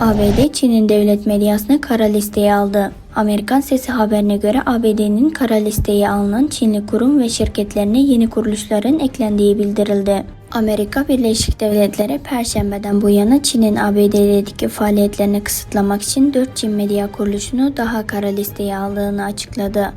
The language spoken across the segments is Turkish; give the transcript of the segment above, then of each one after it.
ABD, Çin'in devlet medyasını kara listeye aldı. Amerikan Sesi haberine göre ABD'nin kara listeye alınan Çinli kurum ve şirketlerine yeni kuruluşların eklendiği bildirildi. Amerika Birleşik Devletleri Perşembeden bu yana Çin'in ABD'deki faaliyetlerini kısıtlamak için 4 Çin medya kuruluşunu daha kara listeye aldığını açıkladı.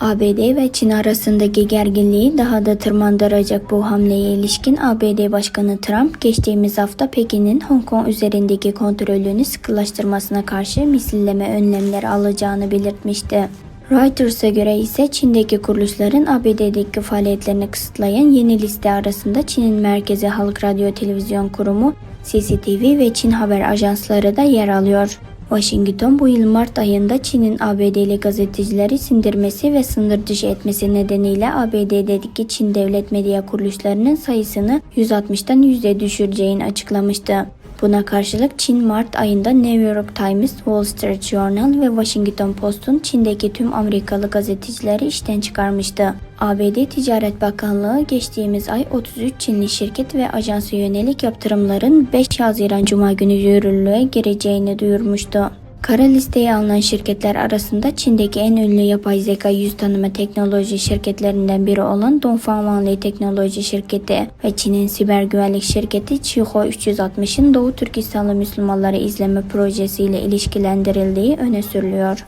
ABD ve Çin arasındaki gerginliği daha da tırmandıracak bu hamleye ilişkin ABD Başkanı Trump geçtiğimiz hafta Pekin'in Hong Kong üzerindeki kontrolünü sıkılaştırmasına karşı misilleme önlemleri alacağını belirtmişti. Reuters'a göre ise Çin'deki kuruluşların ABD'deki faaliyetlerini kısıtlayan yeni liste arasında Çin'in Merkezi Halk Radyo Televizyon Kurumu, CCTV ve Çin Haber Ajansları da yer alıyor. Washington bu yıl Mart ayında Çin'in ABD'li gazetecileri sindirmesi ve sınır dışı etmesi nedeniyle ABD'deki Çin devlet medya kuruluşlarının sayısını 160'tan %'ye düşüreceğini açıklamıştı. Buna karşılık Çin Mart ayında New York Times, Wall Street Journal ve Washington Post'un Çin'deki tüm Amerikalı gazetecileri işten çıkarmıştı. ABD Ticaret Bakanlığı geçtiğimiz ay 33 Çinli şirket ve ajansa yönelik yaptırımların 5 Haziran Cuma günü yürürlüğe gireceğini duyurmuştu. Kara listeye alınan şirketler arasında Çin'deki en ünlü yapay zeka yüz tanıma teknoloji şirketlerinden biri olan Dongfang Teknoloji Şirketi ve Çin'in siber güvenlik şirketi Chiho 360'ın Doğu Türkistanlı Müslümanları izleme projesiyle ilişkilendirildiği öne sürülüyor.